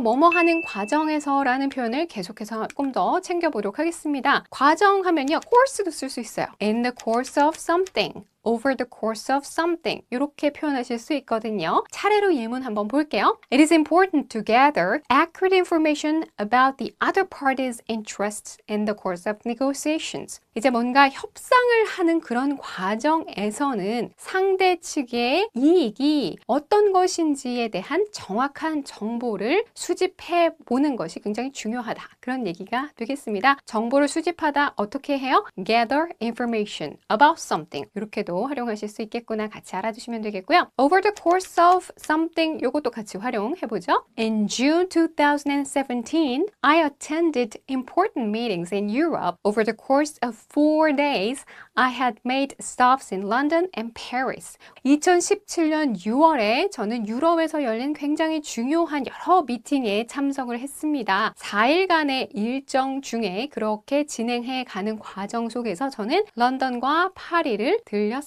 뭐뭐 하는 과정에서라는 표현을 계속해서 조금 더 챙겨보도록 하겠습니다. 과정 하면요, course도 쓸 수 있어요. In the course of something. Over the course of something 이렇게 표현하실 수 있거든요. 차례로 예문 한번 볼게요. It is important to gather accurate information about the other party's interests in the course of negotiations. 이제 뭔가 협상을 하는 그런 과정에서는 상대 측의 이익이 어떤 것인지에 대한 정확한 정보를 수집해 보는 것이 굉장히 중요하다. 그런 얘기가 되겠습니다. 정보를 수집하다 어떻게 해요? gather information about something. 이렇게도 활용하실 수 있겠구나 같이 알아두시면 되겠고요. Over the course of something 요것도 같이 활용해 보죠. In June 2017, I attended important meetings in Europe. Over the course of four days, I had made stops in London and Paris. 2017년 6월에 저는 유럽에서 열린 굉장히 중요한 여러 미팅에 참석을 했습니다. 4일간의 일정 중에 그렇게 진행해 가는 과정 속에서 저는 런던과 파리를 들렸습니다.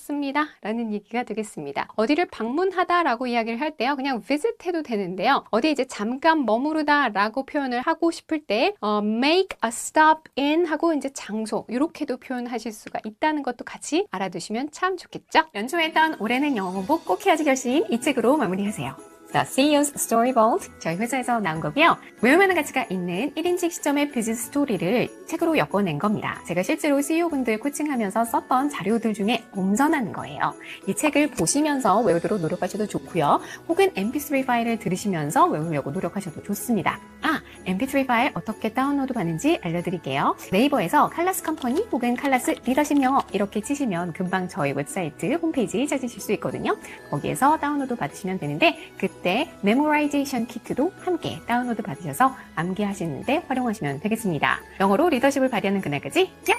라는 얘기가 되겠습니다. 어디를 방문하다 라고 이야기를 할 때요. 그냥 visit 해도 되는데요. 어디 이제 잠깐 머무르다 라고 표현을 하고 싶을 때 어, make a stop in 하고 이제 장소 이렇게도 표현하실 수가 있다는 것도 같이 알아두시면 참 좋겠죠? 연초했던 올해는 영어 공부 꼭 해야지 결심 이 책으로 마무리하세요. The CEO's Story Vault 저희 회사에서 나온 거고요. 외울 만한 가치가 있는 1인칭 시점의 비즈니스 스토리를 책으로 엮어낸 겁니다. 제가 실제로 CEO분들 코칭하면서 썼던 자료들 중에 엄선한 거예요. 이 책을 보시면서 외우도록 노력하셔도 좋고요. 혹은 MP3 파일을 들으시면서 외우려고 노력하셔도 좋습니다. 아, MP3 파일 어떻게 다운로드 받는지 알려드릴게요. 네이버에서 칼라스 컴퍼니 혹은 칼라스 리더십 영어 이렇게 치시면 금방 저희 웹사이트 홈페이지 찾으실 수 있거든요. 거기에서 다운로드 받으시면 되는데 그때 메모라이제이션 키트도 함께 다운로드 받으셔서 암기하시는데 활용하시면 되겠습니다. 영어로 리더십을 발휘하는 그날까지 야!